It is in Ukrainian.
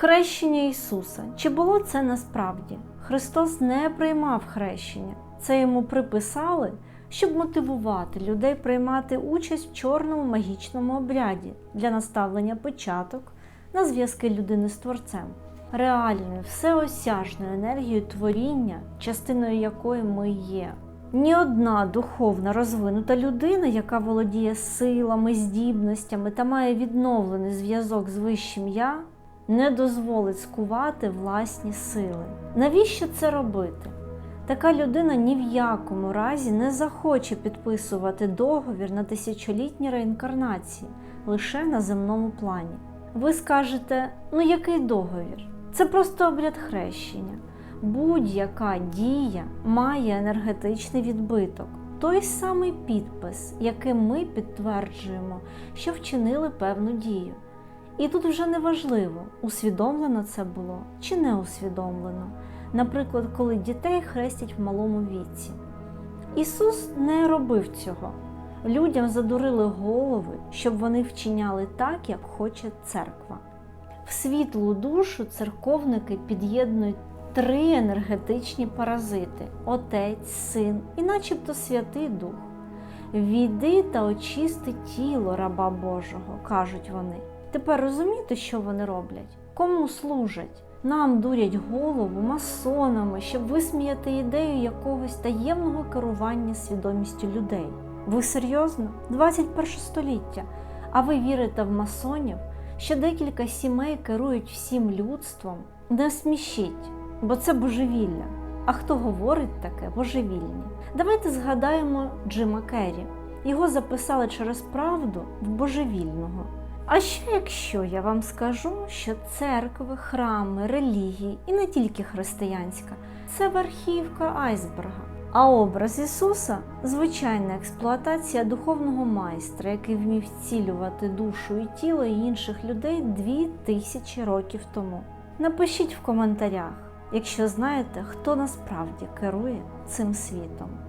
Хрещення Ісуса. Чи було це насправді? Христос не приймав хрещення. Це йому приписали, щоб мотивувати людей приймати участь в чорному магічному обряді для наставлення початок на зв'язки людини з Творцем, реальною, всеосяжною енергією творіння, частиною якої ми є. Ні одна духовна розвинута людина, яка володіє силами, здібностями та має відновлений зв'язок з вищим я, не дозволить скувати власні сили. Навіщо це робити? Така людина ні в якому разі не захоче підписувати договір на тисячолітні реінкарнації лише на земному плані. Ви скажете, ну який договір? Це просто обряд хрещення. Будь-яка дія має енергетичний відбиток, той самий підпис, яким ми підтверджуємо, що вчинили певну дію. І тут вже не важливо, усвідомлено це було чи не усвідомлено. Наприклад, коли дітей хрестять в малому віці. Ісус не робив цього. Людям задурили голови, щоб вони вчиняли так, як хоче церква. В світлу душу церковники під'єднують три енергетичні паразити Отець, Син і начебто Святий Дух. Війди та очисти тіло раба Божого, кажуть вони. Тепер розумієте, що вони роблять? Кому служать? Нам дурять голову масонами, щоб висміяти ідею якогось таємного керування свідомістю людей. Ви серйозно? 21 століття. А ви вірите в масонів, що декілька сімей керують всім людством? Не смішіть, бо це божевілля. А хто говорить таке божевільні? Давайте згадаємо Джима Керрі. Його записали через правду в божевільного. А що якщо я вам скажу, що церкви, храми, релігії і не тільки християнська це верхівка айсберга, а образ Ісуса звичайна експлуатація духовного майстра, який вмів зцілювати душу і тіло інших людей дві тисячі років тому. Напишіть в коментарях, якщо знаєте, хто насправді керує цим світом.